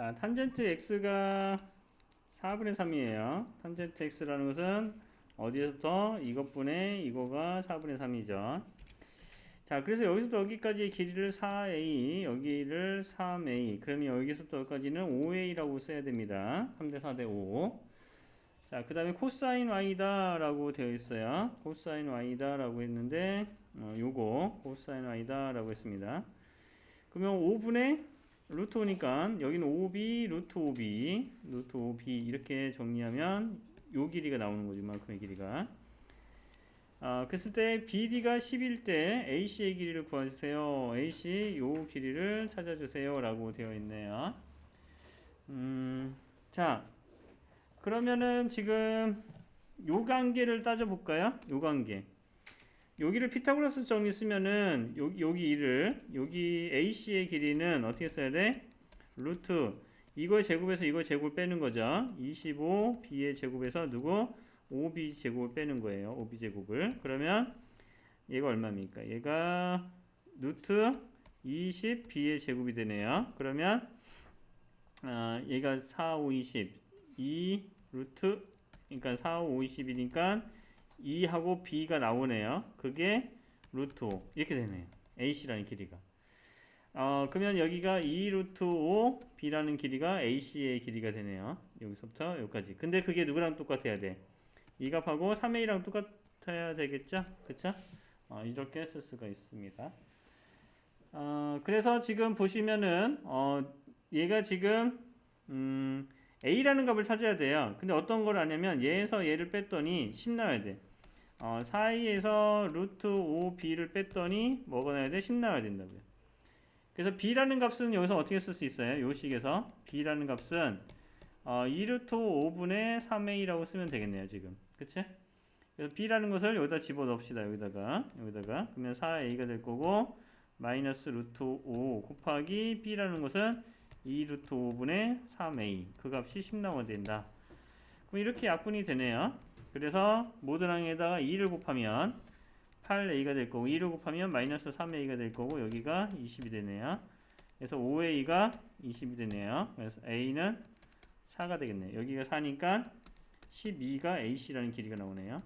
자, 탄젠트 x가 4분의 3이에요. 탄젠트 x라는 것은 어디서부터 이것분의 이거가 4분의 3이죠. 자, 그래서 여기서부터 여기까지의 길이를 4a, 여기를 3a. 그러면 여기서부터 여기까지는 5a라고 써야 됩니다. 3대 4대 5. 자, 그 다음에 코사인 y다 라고 되어 있어요. 코사인 y다 라고 했는데, 어, 요거, 코사인 y다 라고 했습니다. 그러면 5분의 루트 5니까 여기는 5b, 루트 5b, 루트 5b 이렇게 정리하면 요 길이가 나오는 거죠. 이만큼의 길이가. 아, 그랬을 때 BD가 10일 때 AC의 길이를 구해주세요. AC 요 길이를 찾아주세요. 라고 되어 있네요. 음, 자, 그러면은 지금 요 관계를 따져볼까요? 요 관계. 여기를 피타고라스 정리 쓰면은 여기 여기 1을 여기 AC의 길이는 어떻게 써야 돼? 루트 이거 제곱에서 이거 제곱을 빼는 거죠. 25 B의 제곱에서 누구? 5B 제곱을 빼는 거예요. 5B 제곱을. 그러면 얘가 얼마입니까? 얘가 루트 20 B의 제곱이 되네요. 그러면 아, 얘가 4, 5, 20 2 루트 그러니까 4, 5, 20이니까 2하고 b가 나오네요. 그게 루트 5 이렇게 되네요. ac라는 길이가. 어, 그러면 여기가 2 루트 5 b라는 길이가 ac의 길이가 되네요. 여기서부터 여기까지. 근데 그게 누구랑 똑같아야 돼? 이 값하고 3a랑 똑같아야 되겠죠? 그쵸? 어, 이렇게 쓸 수가 있습니다. 어, 그래서 지금 보시면은 어, 얘가 지금 음, a라는 값을 찾아야 돼요. 근데 어떤 걸 하냐면 얘에서 얘를 뺐더니 10 나와야 돼. 어, 사이에서 루트 5b를 뺐더니 뭐가 나야 돼? 10 나와야 된다고요. 그래서 b라는 값은 여기서 어떻게 쓸 수 있어요? 요 식에서 b라는 값은 어, 2 루트 5분의 3a라고 쓰면 되겠네요. 지금. 그치? 그래서 b라는 것을 여기다 집어넣읍시다. 여기다가 여기다가 그러면 4a가 될 거고 마이너스 루트 5 곱하기 b라는 것은 2 루트 5분의 3a 그 값이 10 나와야 된다. 그럼 이렇게 약분이 되네요. 그래서 모든 항에다가 2를 곱하면 8a가 될 거고 2를 곱하면 마이너스 3a가 될 거고 여기가 20이 되네요. 그래서 5a가 20이 되네요. 그래서 a는 4가 되겠네요. 여기가 4니까 12가 ac라는 길이가 나오네요.